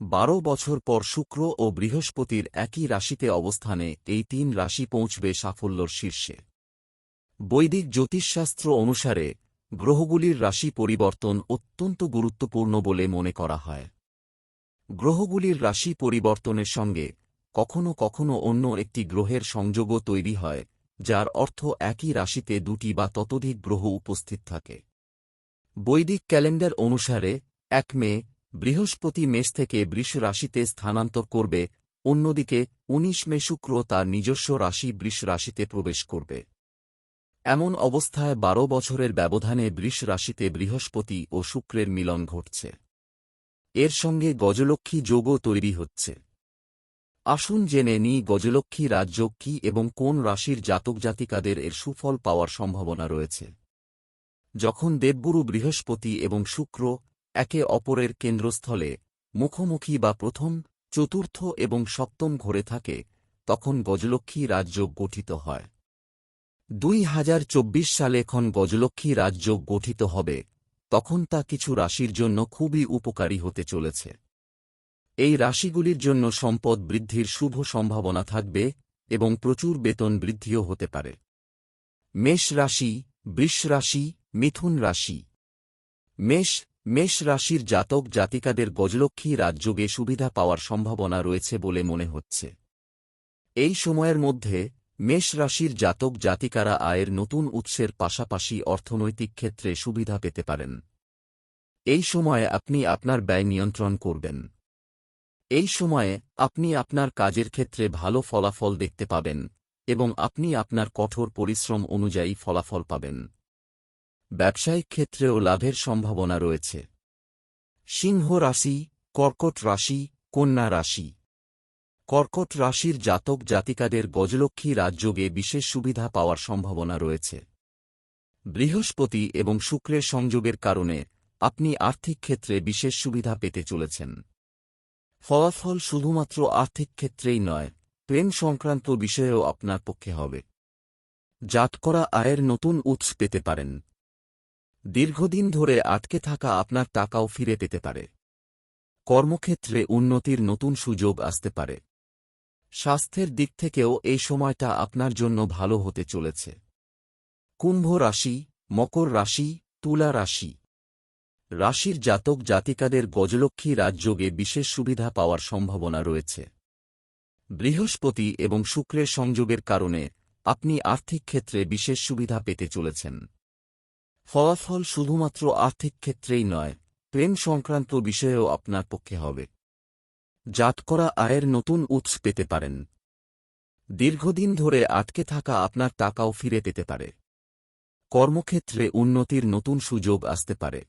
বারো বছর পর শুক্র ও বৃহস্পতির একই রাশিতে অবস্থানে এই তিন রাশি পৌঁছবে সাফল্যর শীর্ষে। বৈদিক জ্যোতিষশাস্ত্র অনুসারে গ্রহগুলির রাশি পরিবর্তন অত্যন্ত গুরুত্বপূর্ণ বলে মনে করা হয়। গ্রহগুলির রাশি পরিবর্তনের সঙ্গে কখনও কখনও অন্য একটি গ্রহের সংযোগও তৈরি হয়, যার অর্থ একই রাশিতে দুটি বা ততোধিক গ্রহ উপস্থিত থাকে। বৈদিক ক্যালেন্ডার অনুসারে এক মে বৃহস্পতি মেষ থেকে বৃষ রাশিতে স্থানান্তর করবে, অন্যদিকে ১৯ মে শুক্র তার নিজস্ব রাশি বৃষ রাশিতে প্রবেশ করবে। এমন অবস্থায় বারো বছরের ব্যবধানে বৃষ রাশিতে বৃহস্পতি ও শুক্রের মিলন ঘটছে। এর সঙ্গে গজলক্ষ্মী যোগও তৈরি হচ্ছে। আসুন জেনে নিই গজলক্ষ্মী রাজযোগ কি এবং কোন রাশির জাতক জাতিকাদের এর সুফল পাওয়ার সম্ভাবনা রয়েছে। যখন দেবগুরু বৃহস্পতি এবং শুক্র একে অপরের কেন্দ্রস্থলে মুখোমুখি বা প্রথম, চতুর্থ এবং সপ্তম ঘরে থাকে, তখন গজলক্ষ্মী রাজযোগ গঠিত হয়। দুই হাজার চব্বিশ সালে এখন গজলক্ষ্মী রাজযোগ গঠিত হবে, তখন তা কিছু রাশির জন্য খুবই উপকারী হতে চলেছে। এই রাশিগুলির জন্য সম্পদ বৃদ্ধির শুভ সম্ভাবনা থাকবে এবং প্রচুর বেতন বৃদ্ধিও হতে পারে। মেষ রাশি, বৃষ রাশি, মিথুন রাশি। মেষ মেষ রাশির জাতক জাতিকাদের গজলক্ষ্মী রাজযোগে সুবিধা পাওয়ার সম্ভাবনা রয়েছে বলে মনে হচ্ছে। এই সময়ের মধ্যে মেষ রাশির জাতক জাতিকারা আয়ের নতুন উৎসের পাশাপাশি অর্থনৈতিক ক্ষেত্রে সুবিধা পেতে পারেন। এই সময়ে আপনি আপনার ব্যয় নিয়ন্ত্রণ করবেন। এই সময়ে আপনি আপনার কাজের ক্ষেত্রে ভালো ফলাফল দেখতে পাবেন এবং আপনি আপনার কঠোর পরিশ্রম অনুযায়ী ফলাফল পাবেন। ব্যবসায়িক ক্ষেত্রেও লাভের সম্ভাবনা রয়েছে। সিংহ রাশি, কর্কট রাশি, কন্যা রাশি। কর্কট রাশির জাতক জাতিকাদের গজলক্ষ্মী রাজযোগে বিশেষ সুবিধা পাওয়ার সম্ভাবনা রয়েছে। বৃহস্পতি এবং শুক্রের সংযোগের কারণে আপনি আর্থিক ক্ষেত্রে বিশেষ সুবিধা পেতে চলেছেন। ফলাফল শুধুমাত্র আর্থিক ক্ষেত্রেই নয়, প্রেম সংক্রান্ত বিষয়েও আপনার পক্ষে হবে। জাত করা আয়ের নতুন উৎস পেতে পারেন। দীর্ঘদিন ধরে আটকে থাকা আপনার টাকাও ফিরে পেতে পারে। কর্মক্ষেত্রে উন্নতির নতুন সুযোগ আসতে পারে। স্বাস্থ্যের দিক থেকেও এই সময়টা আপনার জন্য ভালো হতে চলেছে। কুম্ভ রাশি, মকর রাশি, তুলা রাশি। রাশির জাতক জাতিকাদের গজলক্ষ্মী রাজযোগে বিশেষ সুবিধা পাওয়ার সম্ভাবনা রয়েছে। বৃহস্পতি এবং শুক্রের সংযোগের কারণে আপনি আর্থিক ক্ষেত্রে বিশেষ সুবিধা পেতে চলেছেন। ফলাফল শুধুমাত্র আর্থিক ক্ষেত্রেই নয়, প্রেম সংক্রান্ত বিষয়েও আপনার পক্ষে হবে। জাত করা আয়ের নতুন উৎস পেতে পারেন। দীর্ঘদিন ধরে আটকে থাকা আপনার টাকাও ফিরে পেতে পারে। কর্মক্ষেত্রে উন্নতির নতুন সুযোগ আসতে পারে।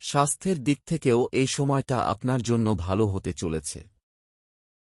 স্বাস্থ্যের দিক থেকেও এই সময়টা আপনার জন্য ভালো হতে চলেছে।